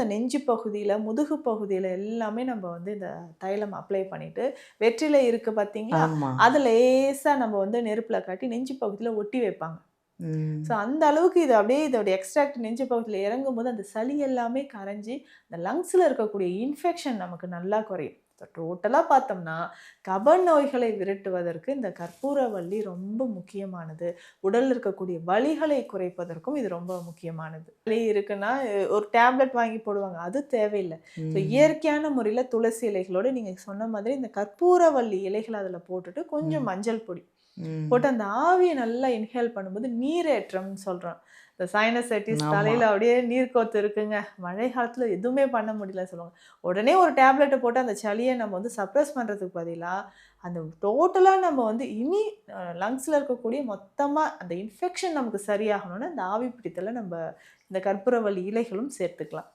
இந்த நெஞ்சு பகுதியில் முதுகு பகுதியில் எல்லாமே நம்ம வந்து இந்த தைலம் அப்ளை பண்ணிட்டு வெற்றிலை இருக்கு பார்த்தீங்களா அதை லேசாக நம்ம வந்து நெருப்பில் காட்டி நெஞ்சு பகுதியில் ஒட்டி வைப்பாங்க. ஸோ அந்த அளவுக்கு இது அப்படியே இதோட எக்ஸ்ட்ராக்ட் நெஞ்சு பகுதியில் இறங்கும் போது அந்த சளி எல்லாமே கரைஞ்சி இந்த லங்ஸில் இருக்கக்கூடிய இன்ஃபெக்ஷன் நமக்கு நல்லா குறையும். டோட்டலாக பார்த்தோம்னா கப நோய்களை விரட்டுவதற்கு இந்த கற்பூரவள்ளி ரொம்ப முக்கியமானது. உடலில் இருக்கக்கூடிய வலிகளை குறைப்பதற்கும் இது ரொம்ப முக்கியமானது. வலி இருக்குன்னா ஒரு டேப்லெட் வாங்கி போடுவாங்க அது தேவையில்லை. ஸோ. இயற்கையான முறையில் துளசி இலைகளோடு நீங்கள் சொன்ன மாதிரி இந்த கற்பூரவள்ளி இலைகளை அதில் போட்டுட்டு கொஞ்சம் மஞ்சள் பொடி. போட்டு அந்த ஆவியை நல்லா இன்ஹேல் பண்ணும்போது நீரேற்றம்னு சொல்கிறோம் இந்த சைனசைட்டிஸ். தலையில் அப்படியே நீர் கோத்து இருக்குங்க. மழை காலத்தில் எதுவுமே பண்ண முடியல சொல்லுவாங்க. உடனே ஒரு டேப்லெட்டை போட்டு அந்த சளியை நம்ம வந்து சப்ரஸ் பண்ணுறதுக்கு பதிலாக அந்த டோட்டலாக நம்ம வந்து இனி லங்ஸில் இருக்கக்கூடிய மொத்தமாக அந்த இன்ஃபெக்ஷன் நமக்கு சரியாகணும்னா இந்த ஆவி பிடித்தலை நம்ம இந்த கற்பூரவள்ளி இலைகளும் சேர்த்துக்கலாம்.